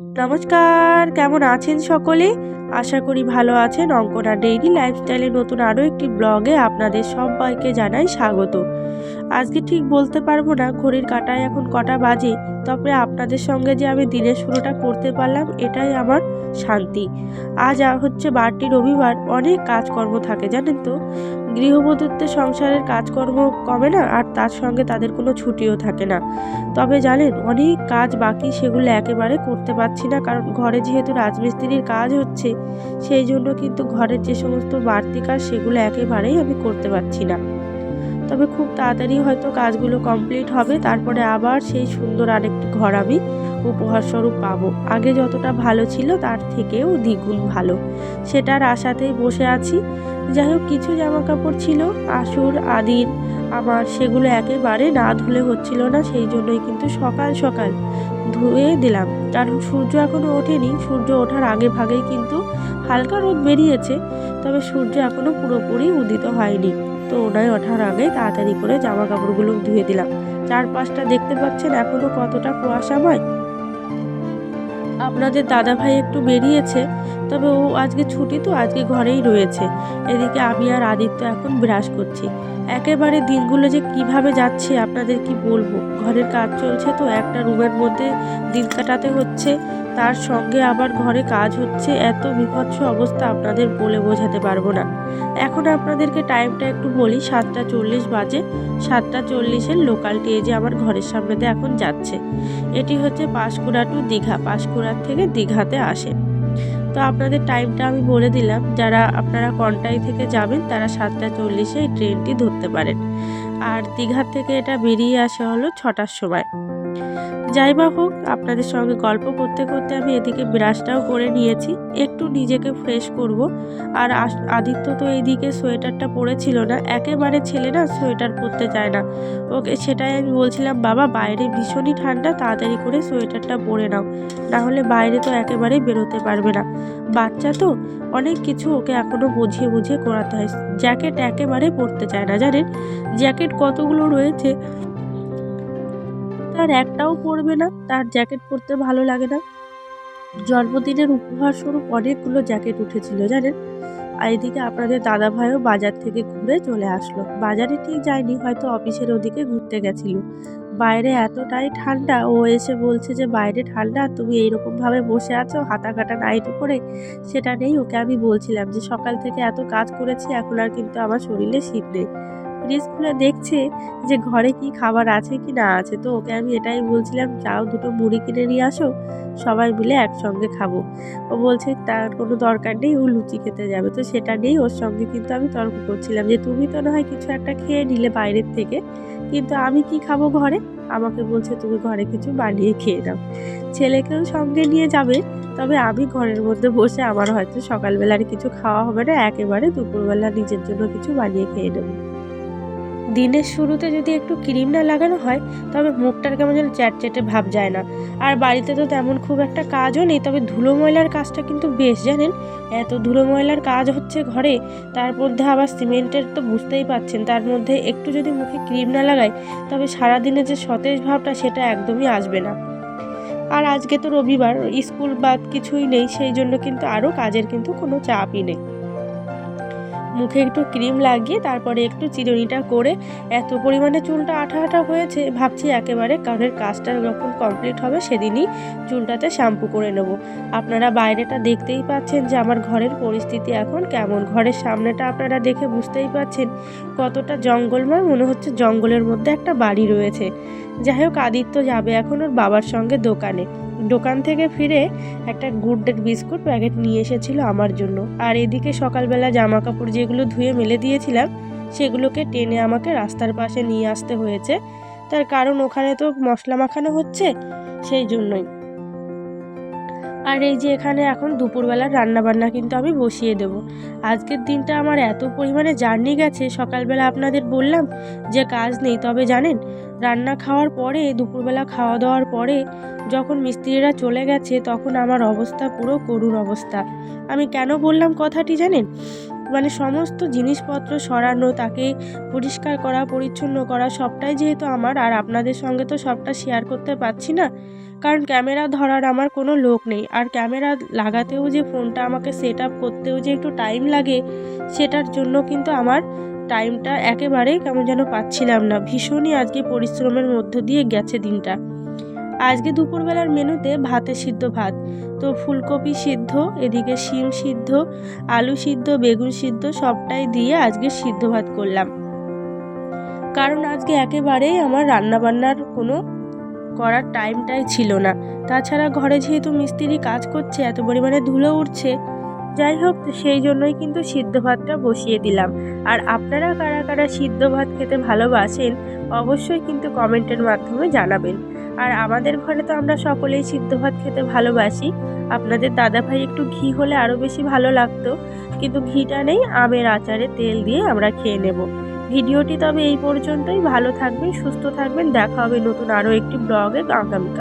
নমস্কার, কেমন আছেন সকলে? আশা করি ভালো আছেন। অঙ্কনা ডেইলি লাইফস্টাইলে নতুন আরও একটি ব্লগে আপনাদের সবাইকে জানাই স্বাগত। আজকে ঠিক বলতে পারব না, ঘড়ির কাটায় এখন কটা বাজে, তবে আপনাদের সঙ্গে যে আমি দিনের শুরুটা করতে পারলাম, এটাই আমার শান্তি। আজ হচ্ছে বারটি রবিবার, অনেক কাজকর্ম থাকে, জানেন তো? গৃহবধূত্বের সংসারের কাজকর্ম কমে না, আর তার সঙ্গে তাদের কোনো ছুটিও থাকে না। তবে জানেন, অনেক কাজ বাকি সেগুলো একেবারে করতে পারছি না, কারণ ঘরে যেহেতু রাজমিস্ত্রির কাজ হচ্ছে, সেই জন্য কিন্তু ঘরের যে সমস্ত বাড়তি কাজ সেগুলো একেবারেই আমি করতে পারছি না। তবে খুব তাড়াতাড়ি হয়তো কাজগুলো কমপ্লিট হবে, তারপরে আবার সেই সুন্দর আরেকটি ঘর আমি উপহার স্বরূপ পাবো। আগে যতটা ভালো ছিল তার থেকেও দ্বিগুণ ভালো। সেটার আশাতেই বসে আছি। যাই হোক কিছু জামা কাপড় ছিল, আসুর, আদির, আমার সেগুলো একেবারে না ধুলে হচ্ছিল না, সেই জন্যই কিন্তু সকাল সকাল ধুয়ে দিলাম। কারণ সূর্য এখনও ওঠেনি। সূর্য ওঠার আগে ভাগেই কিন্তু হালকা রোদ বেরিয়েছে। তবে সূর্য এখনও পুরোপুরি উদিত হয়নি। তো ওনায় ওঠার আগে তাড়াতাড়ি করে জামা কাপড়গুলো ধুয়ে দিলাম। চারপাশটা দেখতে পাচ্ছেন এখনও কতটা কুয়াশাময়। আপনাদের দাদা ভাই একটু বেরিয়েছে তবে ও আজকে ছুটি তো আজকে ঘরেই রয়েছে। এদিকে আমি আর আদিত্য এখন ব্রাশ করছি। একেবারে দিনগুলো যে কীভাবে যাচ্ছে আপনাদের কি বলব? ঘরের কাজ চলছে তো একটা রুমের মধ্যে দিন কাটাতে হচ্ছে। তার সঙ্গে আবার ঘরে কাজ হচ্ছে। এত বিভৎস অবস্থা আপনাদের বলে বোঝাতে পারব না। এখন আপনাদেরকে টাইমটা একটু বলি, সাতটা চল্লিশ বাজে। সাতটা চল্লিশের লোকাল যে আমার ঘরের সামনে দিয়ে এখন যাচ্ছে। এটি হচ্ছে পাঁশকুড়া টু দীঘা। পাঁশকুড়ার থেকে দীঘাতে আসে। তো আপনাদের টাইমটা আমি বলে দিলাম, যারা আপনারা কন্টাই থেকে যাবেন, তারা সাতটা চল্লিশে এই ট্রেনটি ধরতে পারেন। আর দীঘা থেকে এটা বেরিয়ে আসা হলো ছটার সময়। যাই বা হোক, আপনাদের সঙ্গে গল্প করতে করতে আমি এদিকে ব্রাশটাও করে নিয়েছি। একটু নিজেকে ফ্রেশ করব। আর আদিত্য তো এইদিকে সোয়েটারটা পরেছিল না। একেবারে ছেলে না, সোয়েটার পরতে চায় না। ওকে সেটাই আমি বলছিলাম, বাবা, বাইরে ভীষণই ঠান্ডা, তাড়াতাড়ি করে সোয়েটারটা পরে নাও। না হলে বাইরে তো একেবারে বেরোতে পারবে না। বাচ্চা তো অনেক কিছু ওকে এখনও বুঝিয়ে বুঝিয়ে করাতে হয়। জ্যাকেট একেবারে পরতে চায় না, জানেন? জ্যাকেট কতগুলো রয়েছে। তার একটাও পরবে না। তার জ্যাকেট পরতে ভালো লাগে না। জন্মদিনের উপহার স্বরূপ অনেকগুলো জ্যাকেট উঠেছিল, জানেন? আর এদিকে আপনাদের দাদা ভাইও বাজার থেকে ঘুরে চলে আসলো। বাজারে ঠিক যায়নি, হয়তো অফিসের ওদিকে ঘুরতে গেছিল। বাইরে এতটাই ঠান্ডা, ও এসে বলছে যে, বাইরে ঠান্ডা, তুমি এইরকমভাবে বসে আছো হাতা কাটা নাইট পরে? সেটা নেই, ওকে আমি বলছিলাম যে, সকাল থেকে এত কাজ করেছি, এখন আর কিন্তু আমার শরীরে শীত নেই। ফ্রিজ দেখছে যে ঘরে কি খাবার আছে কি না আছে, তো ওকে আমি এটাই বলছিলাম, যাও দুটো মুড়ি কিনে নিয়ে আসো, সবাই মিলে একসঙ্গে খাব। ও বলছে, তার কোনো দরকার নেই, ও লুচি খেতে যাবে। তো সেটা নেই ওর সঙ্গে কিন্তু আমি তর্ক করছিলাম যে, তুমি তো না হয় কিছু একটা খেয়ে নিলে বাইরের থেকে, কিন্তু আমি কি খাব ঘরে? আমাকে বলছে, তুমি ঘরে কিছু বানিয়ে খেয়ে নাও। ছেলেকেও সঙ্গে নিয়ে যাবে, তবে আমি ঘরের মধ্যে বসে আমার হয়তো সকালবেলার কিছু খাওয়া হবে না, একেবারে দুপুরবেলা নিজের জন্য কিছু বানিয়ে খেয়ে নেব। দিনের শুরুতে যদি একটু ক্রিম না লাগানো হয়, তবে মুখটার কেমন যেন চ্যাটচ্যাটে ভাব যায় না। আর বাড়িতে তো তেমন খুব একটা কাজও নেই, তবে ধুলো ময়লার কাজটা কিন্তু বেশ, জানেন? এত ধুলো ময়লার কাজ হচ্ছে ঘরে, তার মধ্যে আবার সিমেন্টের তো বুঝতেই পাচ্ছেন, তার মধ্যে একটু যদি মুখে ক্রিম না লাগাই, তবে সারাদিনে যে সতেজ ভাবটা সেটা একদমই আসবে না। আর আজকে তো রবিবার, স্কুল বা কিছুই নেই, সেই জন্য কিন্তু আরও কাজের কিন্তু কোনো চাপই নেই। মুখে একটু ক্রিম লাগিয়ে তারপরে একটু চিরুনিটা করে এত পরিমাণে চুলটা আঠা আঠা হয়েছে, ভাবছি একেবারে কানের কাজটা যখন কমপ্লিট হবে সেদিনই চুলটাতে শ্যাম্পু করে নেব। আপনারা বাইরেটা দেখতেই পাচ্ছেন যে আমার ঘরের পরিস্থিতি এখন কেমন। ঘরের সামনেটা আপনারা দেখে বুঝতেই পাচ্ছেন কতটা জঙ্গলময়, মনে হচ্ছে জঙ্গলের মধ্যে একটা বাড়ি রয়েছে। যাই হোক আদিত্য যাবে এখন ওর বাবার সঙ্গে দোকানে। দোকান থেকে ফিরে একটা গুড ডেট বিস্কুট প্যাকেট নিয়ে এসেছিল আমার জন্য। আর এদিকে সকালবেলা জামা কাপড় যেগুলো ধুয়ে মেলে দিয়েছিলাম, সেগুলোকে টেনে আমাকে রাস্তার পাশে নিয়ে আসতে হয়েছে। তার কারণ ওখানে তো মশলা মাখানো হচ্ছে, সেই জন্যই। আর এই যে এখানে এখন দুপুরবেলার রান্নাবান্না কিন্তু আমি বসিয়ে দেব। আজকের দিনটা আমার এত পরিমাণে জার্নি গেছে, সকালবেলা আপনাদের বললাম যে কাজ নেই, তবে জানেন, রান্না খাওয়ার পরে, দুপুরবেলা খাওয়া দাওয়ার পরে যখন মিস্ত্রিরা চলে গেছে, তখন আমার অবস্থা পুরো করুণ অবস্থা। আমি কেন বললাম কথাটি জানেন? মানে সমস্ত জিনিসপত্র সরানো, তাকে পরিষ্কার করা, পরিচ্ছন্ন করা, সবটাই যেহেতু আমার, আর আপনাদের সঙ্গে তো সবটা শেয়ার করতে পারছি না। কারণ ক্যামেরা ধরার আমার কোনো লোক নেই। আর ক্যামেরা লাগাতেও যে ফোনটা আমাকে সেট আপ করতেও যে একটু টাইম লাগে, সেটার জন্য কিন্তু আমার টাইমটা একেবারেই কেমন যেন পাচ্ছিলাম না। ভীষণই আজকে পরিশ্রমের মধ্য দিয়ে গেছে দিনটা। আজকে দুপুরবেলার মেনুতে ভাতে সিদ্ধ ভাত। তো ফুলকপি সিদ্ধ, এদিকে শিম সিদ্ধ, আলু সিদ্ধ, বেগুন সিদ্ধ সবটাই দিয়ে আজকে সিদ্ধ ভাত করলাম। কারণ আজকে একেবারেই আমার রান্নাবান্নার কোনো করার টাইমটাই ছিল না। তাছাড়া ঘরে যেহেতু মিস্ত্রি কাজ করছে, এত পরিমাণে ধুলো উঠছে, যাই হোক, সেই জন্যই কিন্তু সিদ্ধ ভাতটা বসিয়ে দিলাম। আর আপনারা কারা কারা সিদ্ধ ভাত খেতে ভালোবাসেন, অবশ্যই কিন্তু কমেন্টের মাধ্যমে জানাবেন। আর আমাদের ঘরে তো আমরা সকলেই সিদ্ধ ভাত খেতে ভালোবাসি। আপনাদের দাদাভাই একটু ঘি হলে আরও বেশি ভালো লাগতো। কিন্তু ঘিটা নেই, আমের আচারে তেল দিয়ে আমরা খেয়ে নেব। ভিডিওটি তবে এই পর্যন্তই। ভালো থাকবেন, সুস্থ থাকবেন। দেখা হবে নতুন আরও একটি ব্লগে আগামীকাল।